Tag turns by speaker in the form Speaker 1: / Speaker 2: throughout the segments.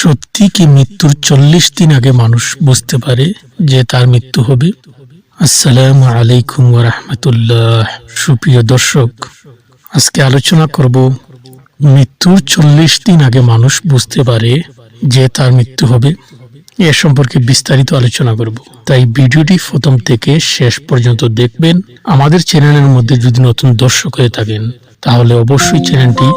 Speaker 1: সত্যি কি মৃত্যুর চল্লিশ দিন আগে মানুষ বুঝতে পারে যে তার মৃত্যু হবে? আসসালামু আলাইকুম রহমতুল্লাহ। সুপ্রিয় দর্শক, আজকে আলোচনা করব মৃত্যুর চল্লিশ দিন আগে মানুষ বুঝতে পারে যে তার মৃত্যু হবে। এ সম্পর্কে বিস্তারিত আলোচনা করব। তাই ভিডিওটি প্রথম থেকে শেষ পর্যন্ত দেখবেন। আমাদের চ্যানেলের মধ্যে যদি নতুন দর্শক হয়ে থাকেন, তাহলে অবশ্যই চ্যানেলটি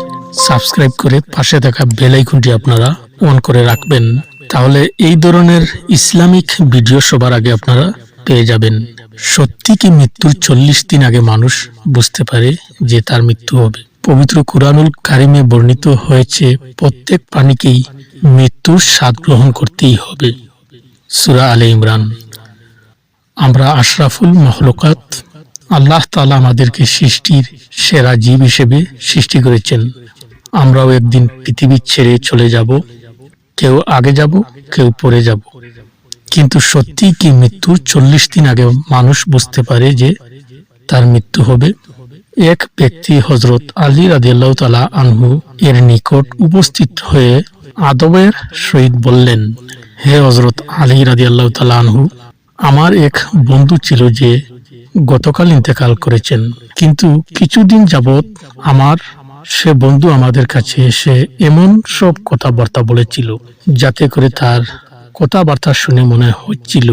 Speaker 1: সাবস্ক্রাইব করে পাশে থাকা বেল আইকনটি আপনারা অন করে রাখবেন। তাহলে এই ধরনের ইসলামিক ভিডিও সবার আগে আপনারা পেয়ে যাবেন। সত্যি কি মৃত্যুর চল্লিশ দিন আগে মানুষ বুঝতে পারে যে তার মৃত্যু হবে? পবিত্র কুরআনুল কারিমে বর্ণিত হয়েছে, প্রত্যেক প্রাণীকেই মৃত্যুর স্বাদ গ্রহণ করতেই হবে। সুরা আলে ইমরান। আমরা আশরাফুল মহলকাত আল্লাহ তালা আমাদেরকে সৃষ্টির সেরা জীব হিসেবে সৃষ্টি করেছেন। আমরাও একদিন পৃথিবী ছেড়ে চলে যাব। কেউ আগে যাব, কেউ পরে যাব। কিন্তু সত্যি কি মৃত্যুর চল্লিশ দিন আগে মানুষ বুঝতে পারে যে তার মৃত্যু হবে? এক ব্যক্তি হজরত আলী রাদিয়াল্লাহ তালা আনহু এর নিকট উপস্থিত হয়ে আদবের সহিত বললেন, হে হজরত আলী রাদিয়াল্লাহ তালা আনহু, আমার এক বন্ধু ছিল যে গতকাল ইন্তেকাল করেছেন, কিন্তু কিছুদিন যাবৎ আমার সে বন্ধু আমাদের কাছে এসে এমন সব কথাবার্তা বলেছিল, যাতে করে তার কথাবার্তা শুনে মনে হচ্ছিল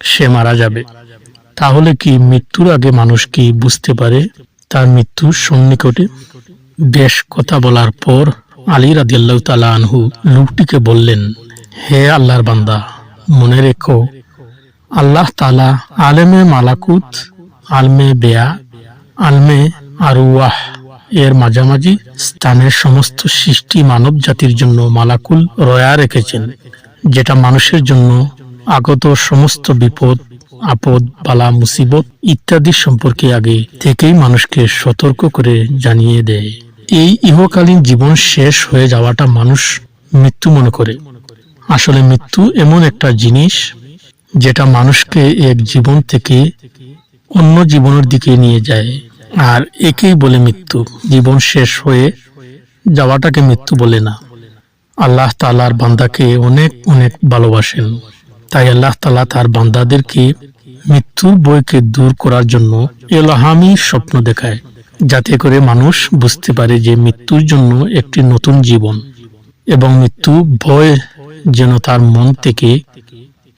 Speaker 1: সে মারা যাবে। তাহলে কি মৃত্যুর আগে মানুষ কি বুঝতে পারে তার মৃত্যু সন্নিকটে? বেশ কথা বলার পর আলী রাদিয়াল্লাহু তাআলা আনহু লোকটিকে বললেন, হে আল্লাহর বান্দা, মনে রেখো, আল্লাহ তালা আলেমে মালাকুত, আলমে বেয়া, আলমে আরুয়াহ এর মাঝামাঝি স্থানের সমস্ত সৃষ্টি মানব জাতির জন্য মালাকুল রয়া রেখেছেন, যেটা মানুষের জন্য আগত সমস্ত বিপদ, আপদ, বালা, মুসিবত ইত্যাদি সম্পর্কে আগে থেকেই মানুষকে সতর্ক করে জানিয়ে দেয়। এই ইহকালীন জীবন শেষ হয়ে যাওয়াটা মানুষ মৃত্যু মনে করে। আসলে মৃত্যু এমন একটা জিনিস যেটা মানুষকে এক জীবন থেকে অন্য জীবনের দিকে নিয়ে যায়। আর একেই বলে মৃত্যু। জীবন শেষ হয়ে যাওয়াটাকে মৃত্যু বলে না। আল্লাহ তালার বান্দাকে অনেক অনেক ভালোবাসেন। তাই আল্লাহ তালা তার বান্দাদেরকে মৃত্যুর বইকে দূর করার জন্য এলহামি স্বপ্ন দেখায়, যাতে করে মানুষ বুঝতে পারে যে মৃত্যুর জন্য একটি নতুন জীবন এবং মৃত্যু ভয় যেন তার মন থেকে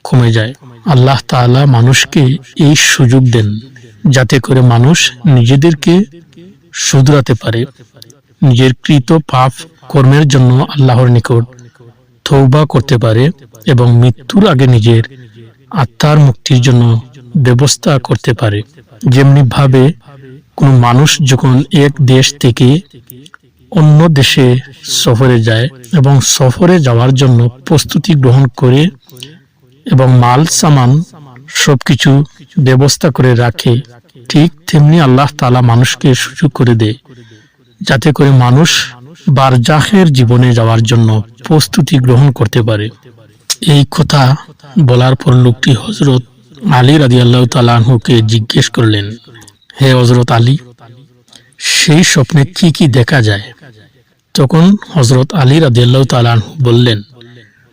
Speaker 1: কমে যায়। আল্লাহ তাআলা মানুষকে এই সুযোগ দেন। যাতে করে মানুষ নিজেদেরকে শুধরাতে পারে। নিজের কৃত পাপ কর্মের জন্য আল্লাহর নিকট থৌবা করতে পারে এবং মৃত্যুর আগে নিজের আত্মার মুক্তির জন্য ব্যবস্থা করতে পারে। যেমনি ভাবে কোনো মানুষ যখন এক দেশ থেকে অন্য দেশে সফরে যায় এবং সফরে যাওয়ার জন্য প্রস্তুতি গ্রহণ করে এবং মাল সামান সবকিছু ব্যবস্থা করে রাখে। ঠিক তেমনি আল্লাহ তালা মানুষকে সুযোগ করে দেয়, যাতে করে মানুষ বারজাহের জীবনে যাওয়ার জন্য প্রস্তুতি গ্রহণ করতে পারে। এই কথা বলার পর লোকটি হজরত আলী রাজি আল্লাহ তালাহুকে জিজ্ঞেস করলেন, হে হজরত আলী, সেই স্বপ্নে কি কি দেখা যায়? তখন হজরত আলী রাজি আল্লাহ বললেন,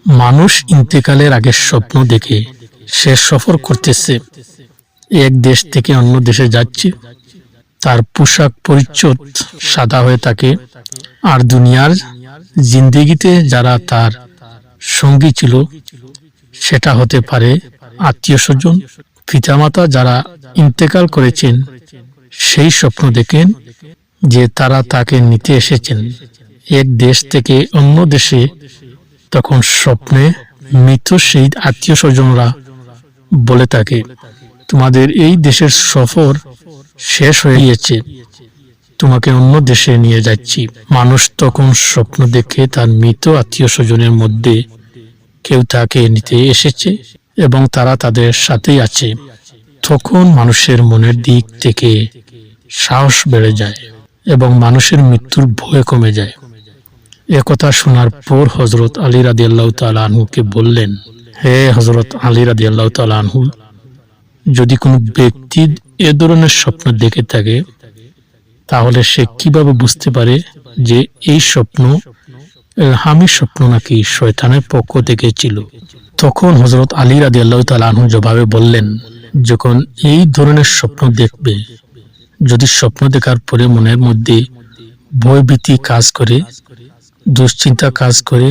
Speaker 1: মানুষ ইন্তেকালের আগে স্বপ্ন দেখে সে সফর করতেছে। এক দেশ থেকে অন্য দেশে যাচ্ছে। তার পোশাক পরিচ্ছদ সাদা হয়ে থাকে। আর দুনিয়ার জিন্দেগিতে যারা তার সঙ্গী ছিল, সেটা হতে পারে আত্মীয় স্বজন, পিতামাতা যারা ইন্তেকাল করেছেন, সেই স্বপ্ন দেখেন যে তারা তাকে নিতে এসেছেন। এক দেশ থেকে অন্য দেশে তখন স্বপ্নে মৃত সেই আত্মীয় স্বজনরা বলে থাকে, তোমাদের এই দেশের সফর শেষ হয়ে গিয়েছে। তোমাকে অন্য দেশে নিয়ে যাচ্ছি। মানুষ তখন স্বপ্ন দেখে তার মৃত আত্মীয় স্বজনের মধ্যে কেউ তাকে নিতে এসেছে এবং তারা তাদের সাথেই আছে। তখন মানুষের মনের দিক থেকে সাহস বেড়ে যায় এবং মানুষের মৃত্যুর ভয় কমে যায়। একথা শোনার পর হজরত আলী রাদি আল্লাহ তালহুকে বললেন হে হজরত আলী রাদি আল্লাহ তালহু যদি কোনো ব্যক্তি এ ধরনের স্বপ্ন দেখে থাকে, তাহলে সে কীভাবে বুঝতে পারে যে এই স্বপ্ন এলহামি স্বপ্ন নাকি শয়তানের পক্ষ থেকে ছিল? তখন হজরত আলী রাদি আল্লাহ তালাহু জবাবে বললেন, যখন এই ধরনের স্বপ্ন দেখবে, যদি স্বপ্ন দেখার পরে মনের মধ্যে ভয়ভীতি কাজ করে, দুশ্চিন্তা কাজ করে,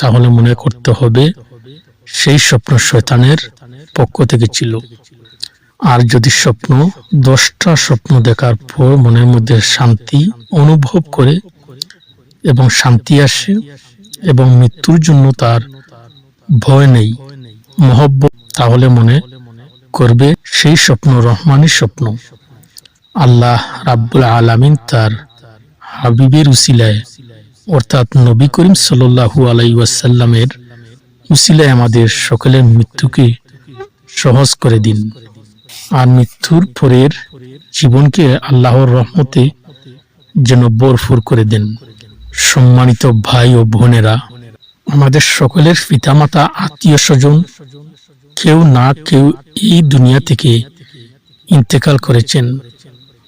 Speaker 1: তাহলে মনে করতে হবে সেই স্বপ্ন শয়তানের পক্ষ থেকে ছিল। আর যদি স্বপ্ন দশটা স্বপ্ন দেখার পর মনের মধ্যে শান্তি অনুভব করে এবং শান্তি আসে এবং মৃত্যুর জন্য তার ভয় নেই, মহব্বত, তাহলে মনে করবে সেই স্বপ্ন রহমানি স্বপ্ন। আল্লাহ রাব্বুল আলামিন তার হাবিবের উসিলায়, অর্থাৎ নবী করিম সাল্লাল্লাহু আলাই ওয়াসাল্লামের উসিলায় আমাদের সকলের মৃত্যুকে সহজ করে দিন। আর মৃত্যুর পরের জীবনকে আল্লাহর রহমতে যেন বরফুর করে দেন। সম্মানিত ভাই ও বোনেরা, আমাদের সকলের পিতামাতা, আত্মীয় স্বজন, কেউ না কেউ এই দুনিয়া থেকে ইন্তেকাল করেছেন।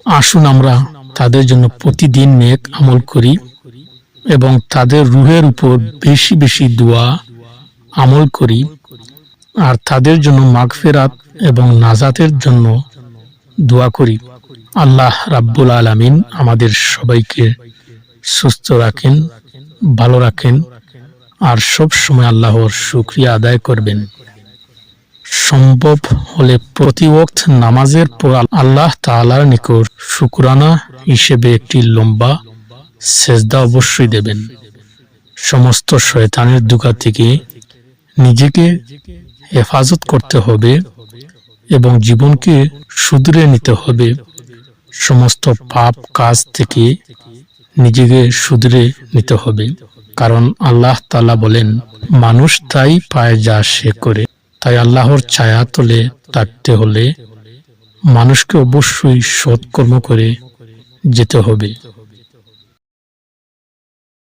Speaker 1: আসুন আমরা তাদের জন্য প্রতিদিন নেক আমল করি এবং তাদের রুহের উপর বেশি বেশি দোয়া আমল করি, আর তাদের জন্য মাগফেরাত এবং নাজাতের জন্য দোয়া করি। আল্লাহ রাব্বুল আলামিন আমাদের সবাইকে সুস্থ রাখেন, ভালো রাখেন, আর সব সময় আল্লাহর শুক্রিয়া আদায় করবেন। সম্ভব হলে প্রতি নামাজের পর আল্লাহ তাআলার নিকট শুকরানা হিসেবে একটি লম্বা সেজদা অবশ্যই দেবেন। সমস্ত শয়তানের দুকা থেকে নিজেকে হেফাজত করতে হবে এবং জীবনকে শুধরে নিতে হবে। সমস্ত পাপ কাজ থেকে নিজেকে শুধরে নিতে হবে। কারণ আল্লাহ তালা বলেন, মানুষ তাই পায় যা সে করে। তাই আল্লাহর ছায়া তলে থাকতে হলে মানুষকে অবশ্যই সৎকর্ম করে যেতে হবে।